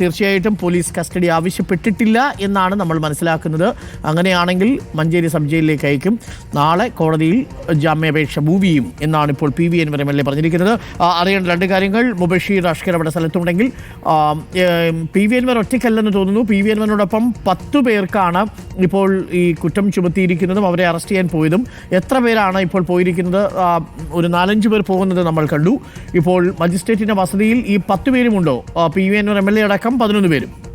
തീർച്ചയായിട്ടും police custody ആവശ്യപ്പെട്ടിട്ടില്ല എന്നാണ് നമ്മൾ മനസ്സിലാക്കുന്നത്. അങ്ങനെയാണെങ്കിൽ മഞ്ചേരി സബ് ജയിലിലേക്ക് അയക്കും. നാളെ കോടതിയിൽ ജാമ്യാപേക്ഷ മൂവ് ചെയ്യും എന്നാണ് ഇപ്പോൾ P V Anvar M L A പറഞ്ഞിരിക്കുന്നത്. അറിയേണ്ട രണ്ട് കാര്യങ്ങൾ. മുബഷീർ അഷ്കർ അവിടെ സ്ഥലത്തുണ്ടെങ്കിൽ പി വി എൻവർ ഒറ്റയ്ക്കല്ലെന്ന് തോന്നുന്നു. പി വി എൻവറിനോടൊപ്പം പത്തു പേർക്കാണ് ഇപ്പോൾ ഈ കുറ്റം ചുമത്തിയിരിക്കുന്നതും അവരെ അറസ്റ്റ് ചെയ്യാൻ പോയതും. എത്ര പേരാണ് ഇപ്പോൾ പോയിരിക്കുന്നത്? ഒരു നാലഞ്ച് പേർ പോകുന്നത് നമ്മൾ കണ്ടു. ഇപ്പോൾ മജിസ്ട്രേറ്റിന്റെ വസതിയിൽ ഈ പത്ത് പേരുമുണ്ടോ? P V Anvar M L A അടക്കം പതിനൊന്ന് പേരും.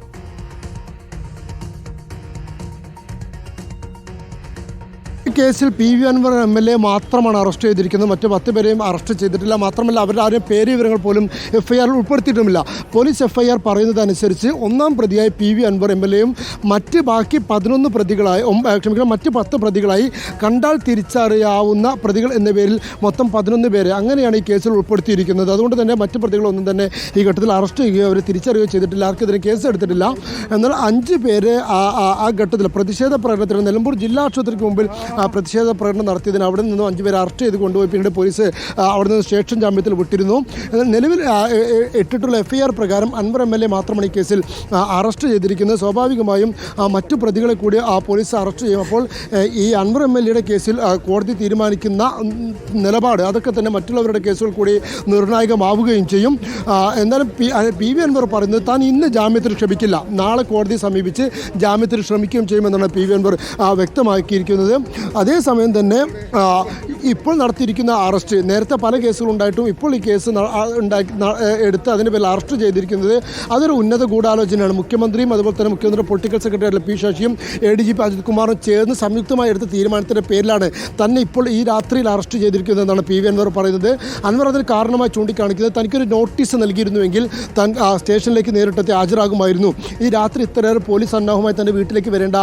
കേസിൽ P V Anvar M L A മാത്രമാണ് അറസ്റ്റ് ചെയ്തിരിക്കുന്നത്. മറ്റ് പത്ത് പേരെയും അറസ്റ്റ് ചെയ്തിട്ടില്ല. മാത്രമല്ല അവരുടെ ആരും പേര് വിവരങ്ങൾ പോലും എഫ് ഐ ആറിൽ ഉൾപ്പെടുത്തിയിട്ടുമില്ല. പോലീസ് എഫ് ഐ ആർ പറയുന്നതനുസരിച്ച് ഒന്നാം പ്രതിയായി P V Anvar M L എയും മറ്റ് ബാക്കി പതിനൊന്ന് പ്രതികളായി ക്ഷമിക്കണം മറ്റ് പത്ത് പ്രതികളായി കണ്ടാൽ തിരിച്ചറിയാവുന്ന പ്രതികൾ എന്ന പേരിൽ മൊത്തം പതിനൊന്ന് പേരെ അങ്ങനെയാണ് ഈ കേസിൽ ഉൾപ്പെടുത്തിയിരിക്കുന്നത്. അതുകൊണ്ട് തന്നെ മറ്റ് പ്രതികളൊന്നും തന്നെ ഈ ഘട്ടത്തിൽ അറസ്റ്റ് ചെയ്യുകയോ അവരെ തിരിച്ചറിയുകയോ ചെയ്തിട്ടില്ല. ആർക്കെതിരെ കേസ് എടുത്തിട്ടില്ല എന്നാൽ അഞ്ച് പേര് ആ ഘട്ടത്തിൽ പ്രതിഷേധ പ്രകടനത്തിന് നിലമ്പൂർ ജില്ലാ ആശുപത്രിക്ക് മുമ്പിൽ പ്രതിഷേധ പ്രകടനം നടത്തിയതിന് അവിടെ നിന്നും അഞ്ച് പേരെ അറസ്റ്റ് ചെയ്ത് കൊണ്ടുപോയി. പിന്നീട് പോലീസ് അവിടെ നിന്ന് സ്റ്റേഷൻ ജാമ്യത്തിൽ വിട്ടിരുന്നു. എന്നാൽ നിലവിൽ ഇട്ടിട്ടുള്ള എഫ് ഐ ആർ പ്രകാരം അൻവർ എം എൽ എ മാത്രമാണ് ഈ കേസിൽ അറസ്റ്റ് ചെയ്തിരിക്കുന്നത്. സ്വാഭാവികമായും മറ്റു പ്രതികളെ കൂടി പോലീസ് അറസ്റ്റ് ചെയ്യും. അപ്പോൾ ഈ അൻവർ എം എൽ എയുടെ കേസിൽ കോടതി തീരുമാനിക്കുന്ന നിലപാട് അതൊക്കെ തന്നെ മറ്റുള്ളവരുടെ കേസുകൾ കൂടി നിർണായകമാവുകയും ചെയ്യും. എന്നാലും പി പി വി അൻവർ പറയുന്നത് താൻ ഇന്ന് ജാമ്യത്തിൽ ക്ഷമിക്കില്ല. നാളെ കോടതിയെ സമീപിച്ച് ജാമ്യത്തിൽ ശ്രമിക്കുകയും ചെയ്യുമെന്നാണ് പി വി അൻവർ വ്യക്തമാക്കിയിരിക്കുന്നത്. അതേസമയം തന്നെ ഇപ്പോൾ നടത്തിയിരിക്കുന്ന അറസ്റ്റ് നേരത്തെ പല കേസുകളുണ്ടായിട്ടും ഇപ്പോൾ ഈ കേസ് ഉണ്ടാക്കി എടുത്ത് അതിന്റെ പേരിൽ അറസ്റ്റ് ചെയ്തിരിക്കുന്നത് അതൊരു ഉന്നത ഗൂഢാലോചനയാണ്. മുഖ്യമന്ത്രിയും അതുപോലെ തന്നെ മുഖ്യമന്ത്രി political secretary P ശശിയും A D G P Ajith കുമാറും ചേർന്ന് സംയുക്തമായി എടുത്ത തീരുമാനത്തിന്റെ പേരിലാണ് തന്നെ ഇപ്പോൾ ഈ രാത്രിയിൽ അറസ്റ്റ് ചെയ്തിരിക്കുന്നതെന്നാണ് പി വി അൻവർ പറയുന്നത്. അൻവർ അതിന് കാരണമായി ചൂണ്ടിക്കാണിക്കുന്നത് തനിക്കൊരു നോട്ടീസ് നൽകിയിരുന്നുവെങ്കിൽ തൻ സ്റ്റേഷനിലേക്ക് നേരിട്ടെത്തി ഹാജരാകുമായിരുന്നു. ഈ രാത്രി ഇത്രയേറെ പോലീസ് സന്നാഹമായി തന്റെ വീട്ടിലേക്ക് വരേണ്ട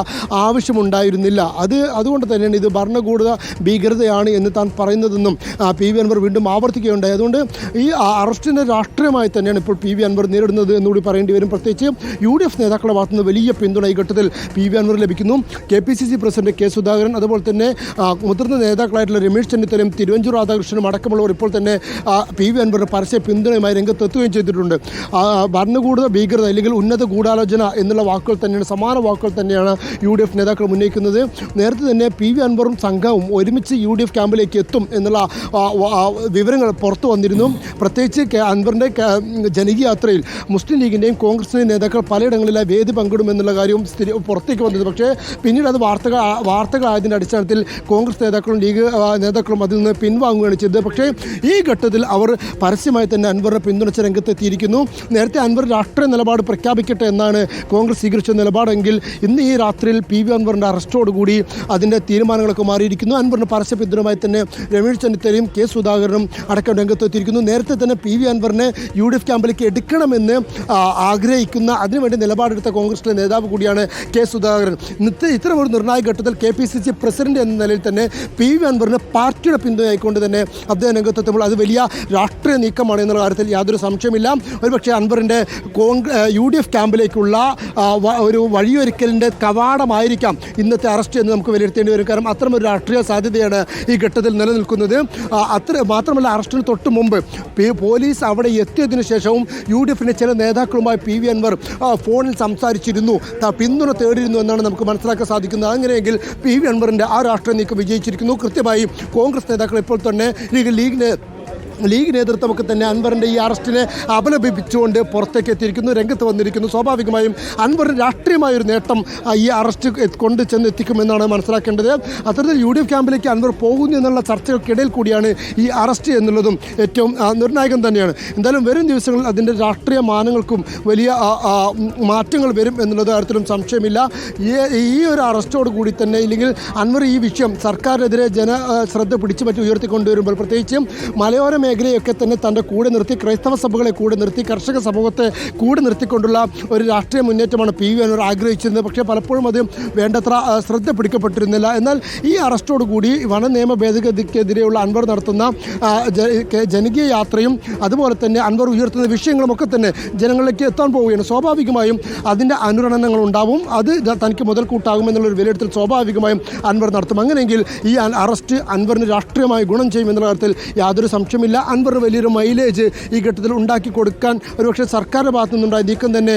ആവശ്യമുണ്ടായിരുന്നില്ല. അത് അതുകൊണ്ട് തന്നെയാണ് ഇത് ഭരണകൂട ഭീകരതയാണ് എന്ന് താൻ പറയുന്നതെന്നും പി വി അൻവർ വീണ്ടും ആവർത്തിക്കുകയുണ്ടായി. അതുകൊണ്ട് ഈ അറസ്റ്റിന്റെ രാഷ്ട്രീയമായി തന്നെയാണ് ഇപ്പോൾ പി വി അൻവർ നേരിടുന്നത് എന്നുകൂടി പറയേണ്ടി വരും. പ്രത്യേകിച്ച് യു ഡി എഫ് നേതാക്കളുടെ ഭാഗത്തുനിന്ന് വലിയ പിന്തുണ ഈ ഘട്ടത്തിൽ പി വി അൻവർ ലഭിക്കുന്നു. K P C C president K Sudhakaran അതുപോലെ തന്നെ മുതിർന്ന നേതാക്കളായിട്ടുള്ള രമേശ് ചെന്നിത്തലയും തിരുവഞ്ചൂർ രാധാകൃഷ്ണനും അടക്കമുള്ളവർ ഇപ്പോൾ തന്നെ പി വി അൻവറിന് പരസ്യ പിന്തുണയുമായി രംഗത്തെത്തുകയും ചെയ്തിട്ടുണ്ട്. ഭരണകൂട ഭീകരത അല്ലെങ്കിൽ ഉന്നത ഗൂഢാലോചന എന്നുള്ള വാക്കുകൾ തന്നെയാണ് സമാന വാക്കുകൾ തന്നെയാണ് യു ഡി എഫ് നേതാക്കൾ ഉന്നയിക്കുന്നത്. നേരത്തെ തന്നെ പി വി അൻവറും സംഘവും ഒരുമിച്ച് യു ഡി എഫ് ക്യാമ്പിലേക്ക് എത്തും എന്നുള്ള വിവരങ്ങൾ പുറത്തു വന്നിരുന്നു. പ്രത്യേകിച്ച് അൻവറിന്റെ ജനകീയ യാത്രയിൽ മുസ്ലിം ലീഗിന്റെയും കോൺഗ്രസിന്റെയും നേതാക്കൾ പലയിടങ്ങളിലായി വേദി പങ്കിടുമെന്നുള്ള കാര്യവും സ്ഥിരി പുറത്തേക്ക് വന്നത് പക്ഷേ പിന്നീട് അത് വാർത്തകൾ വാർത്തകളായതിന്റെ അടിസ്ഥാനത്തിൽ കോൺഗ്രസ് നേതാക്കളും ലീഗ് നേതാക്കളും അതിൽ നിന്ന് പിൻവാങ്ങുകയാണ് ചെയ്തത്. പക്ഷേ ഈ ഘട്ടത്തിൽ അവർ പരസ്യമായി തന്നെ അൻവറിനെ പിന്തുണച്ച രംഗത്തെത്തിയിരിക്കുന്നു. നേരത്തെ അൻവർ രാഷ്ട്രീയ നിലപാട് പ്രഖ്യാപിക്കട്ടെ എന്നാണ് കോൺഗ്രസ് സ്വീകരിച്ച നിലപാടെങ്കിൽ ഇന്ന് ഈ രാത്രിയിൽ പി വി അൻവറിന്റെ അറസ്റ്റോടുകൂടി അതിന്റെ തീരുമാനങ്ങളൊക്കെ മാറിയിരിക്കുന്നു. അൻവറിന് പരസ്യ പിന്തുണമായി തന്നെ രമേശ് ചെന്നിത്തലയും കെ സുധാകരനും അടക്കം രംഗത്തെത്തിയിരിക്കുന്നു. നേരത്തെ തന്നെ പി വി അൻവറിനെ യു ഡി എഫ് ക്യാമ്പിലേക്ക് എടുക്കണമെന്ന് ആഗ്രഹിക്കുന്ന അതിനുവേണ്ടി നിലപാടെടുത്ത കോൺഗ്രസിലെ നേതാവ് കൂടിയാണ് കെ സുധാകരൻ. ഇന്നത്തെ ഇത്തരം ഒരു നിർണായക ഘട്ടത്തിൽ K P C C president എന്ന നിലയിൽ തന്നെ പി വി അൻവറിന് പാർട്ടിയുടെ പിന്തുണയായിക്കൊണ്ട് തന്നെ അദ്ദേഹം രംഗത്തെത്തുമ്പോൾ അത് വലിയ രാഷ്ട്രീയ നീക്കമാണ് എന്നുള്ള കാര്യത്തിൽ യാതൊരു സംശയമില്ല ഒരുപക്ഷെ അൻവറിന്റെ യു ഡി എഫ് ക്യാമ്പിലേക്കുള്ള ഒരു വഴിയൊരുക്കലിന്റെ കവാടമായിരിക്കാം ഇന്നത്തെ അറസ്റ്റ് എന്ന് നമുക്ക് വിലയിരുത്തേണ്ടി വരും. കാരണം അത്തരമൊരു രാഷ്ട്രീയ സാധ്യതയാണ് ഈ ഘട്ടത്തിൽ നിലനിൽക്കുന്നത്. അത്ര മാത്രമല്ല അറസ്റ്റിന് തൊട്ട് മുമ്പ് പോലീസ് അവിടെ എത്തിയതിനു ശേഷവും യു ഡി എഫിന്റെ ചില നേതാക്കളുമായി പി വി അൻവർ ഫോണിൽ സംസാരിച്ചിരുന്നു. പിന്തുണ തേടിയിരുന്നു എന്നാണ് നമുക്ക് മനസ്സിലാക്കാൻ സാധിക്കുന്നത്. അങ്ങനെയെങ്കിൽ പി വി അൻവറിന്റെ ആ രാഷ്ട്രീയ നീക്കം വിജയിച്ചിരിക്കുന്നു. കൃത്യമായി കോൺഗ്രസ് നേതാക്കൾ ഇപ്പോൾ തന്നെ ലീഗ് ലീഗിന് ലീഗ് നേതൃത്വമൊക്കെ തന്നെ അൻവറിന്റെ ഈ അറസ്റ്റിനെ അപലപിച്ചുകൊണ്ട് പുറത്തേക്ക് എത്തിയിരിക്കുന്നു രംഗത്ത് വന്നിരിക്കുന്നു. സ്വാഭാവികമായും അൻവറിന് രാഷ്ട്രീയമായ ഒരു നേട്ടം ഈ അറസ്റ്റ് കൊണ്ട് ചെന്ന് എത്തിക്കുമെന്നാണ് മനസ്സിലാക്കേണ്ടത്. അത്തരത്തിൽ യു ഡി എഫ് ക്യാമ്പിലേക്ക് അൻവർ പോകുന്നു എന്നുള്ള ചർച്ചകൾക്കിടയിൽ കൂടിയാണ് ഈ അറസ്റ്റ് എന്നുള്ളതും ഏറ്റവും നിർണായകം തന്നെയാണ്. എന്തായാലും വരും ദിവസങ്ങളിൽ അതിന്റെ രാഷ്ട്രീയ മാനങ്ങൾക്കും വലിയ മാറ്റങ്ങൾ വരും എന്നുള്ള കാര്യത്തിലും സംശയമില്ല. ഈ ഒരു അറസ്റ്റോട് കൂടി തന്നെ ഇല്ലെങ്കിൽ അൻവർ ഈ വിഷയം സർക്കാരിനെതിരെ ജന ശ്രദ്ധ പിടിച്ചു പറ്റി ഉയർത്തിക്കൊണ്ടുവരുമ്പോൾ പ്രത്യേകിച്ചും മലയോര മേഖലയൊക്കെ തന്നെ തന്റെ കൂടെ നിർത്തി ക്രൈസ്തവ സഭകളെ കൂടെ നിർത്തി കർഷക സമൂഹത്തെ കൂടെ നിർത്തിക്കൊണ്ടുള്ള ഒരു രാഷ്ട്രീയ മുന്നേറ്റമാണ് പി വി അനൂർ ആഗ്രഹിച്ചിരുന്നത്. പക്ഷേ പലപ്പോഴും അത് വേണ്ടത്ര ശ്രദ്ധ പിടിക്കപ്പെട്ടിരുന്നില്ല. എന്നാൽ ഈ അറസ്റ്റോട് കൂടി വന നിയമ ഭേദഗതിക്കെതിരെയുള്ള അൻവർ നടത്തുന്ന ജനകീയ യാത്രയും അതുപോലെ തന്നെ അൻവർ ഉയർത്തുന്ന വിഷയങ്ങളും ഒക്കെ തന്നെ ജനങ്ങളിലേക്ക് എത്താൻ പോവുകയാണ്. സ്വാഭാവികമായും അതിന്റെ അനുരണനങ്ങൾ ഉണ്ടാവും. അത് തനിക്ക് മുതൽക്കൂട്ടാകും എന്നുള്ളൊരു വിലയിരുത്തൽ സ്വാഭാവികമായും അൻവർ നടത്തും. അങ്ങനെയെങ്കിൽ ഈ അറസ്റ്റ് അൻവറിന് രാഷ്ട്രീയമായി ഗുണം ചെയ്യും എന്നുള്ള കാര്യത്തിൽ യാതൊരു സംശയമില്ല കഴിയില്ല അൻവർ വലിയൊരു മൈലേജ് ഈ ഘട്ടത്തിൽ ഉണ്ടാക്കി കൊടുക്കാൻ ഒരുപക്ഷെ സർക്കാരിന്റെ ഭാഗത്തു നിന്നുണ്ടായ നീക്കം തന്നെ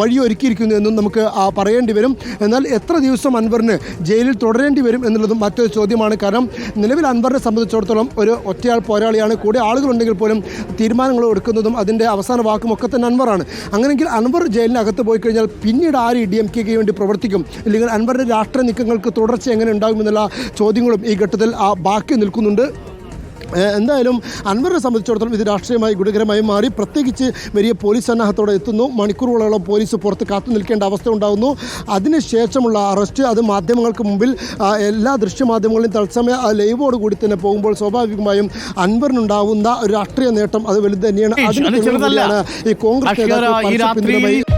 വഴിയൊരുക്കിയിരിക്കുന്നു എന്നും നമുക്ക് പറയേണ്ടി വരും. എന്നാൽ എത്ര ദിവസം അൻവറിന് ജയിലിൽ തുടരേണ്ടി വരും എന്നുള്ളതും മറ്റൊരു ചോദ്യമാണ്. കാരണം നിലവിൽ അൻവറിനെ സംബന്ധിച്ചിടത്തോളം ഒരു ഒറ്റയാൾ പോരാളിയാണ്. കൂടെ ആളുകളുണ്ടെങ്കിൽ പോലും തീരുമാനങ്ങൾ എടുക്കുന്നതും അതിന്റെ അവസാന വാക്കും ഒക്കെ തന്നെ അൻവറാണ്. അങ്ങനെങ്കിൽ അൻവർ ജയിലിനകത്ത് പോയി കഴിഞ്ഞാൽ പിന്നീട് ആര് ഡി എം കെക്ക് വേണ്ടി പ്രവർത്തിക്കും? അല്ലെങ്കിൽ അൻവറിന്റെ രാഷ്ട്രീയ നീക്കങ്ങൾക്ക് തുടർച്ച എങ്ങനെ ഉണ്ടാകുമെന്നുള്ള ചോദ്യങ്ങളും ഈ ഘട്ടത്തിൽ ബാക്കി നിൽക്കുന്നുണ്ട്. എന്തായാലും അൻവറിനെ സംബന്ധിച്ചിടത്തോളം ഇത് രാഷ്ട്രീയമായി ഗുരുതരമായി മാറി. പ്രത്യേകിച്ച് വലിയ പോലീസ് സന്നാഹത്തോടെ എത്തുന്നു. മണിക്കൂറുകളോളം പോലീസ് പുറത്ത് കാത്തു നിൽക്കേണ്ട അവസ്ഥ ഉണ്ടാകുന്നു അതിനുശേഷമുള്ള അറസ്റ്റ് അത് മാധ്യമങ്ങൾക്ക് മുമ്പിൽ എല്ലാ ദൃശ്യമാധ്യമങ്ങളിലും തത്സമയ ലൈവോട് കൂടി തന്നെ പോകുമ്പോൾ സ്വാഭാവികമായും അൻവറിനുണ്ടാവുന്ന ഒരു രാഷ്ട്രീയ നേട്ടം അത് വലുത് തന്നെയാണ്. അതിന് ഈ കോൺഗ്രസ് നേതാക്കൾ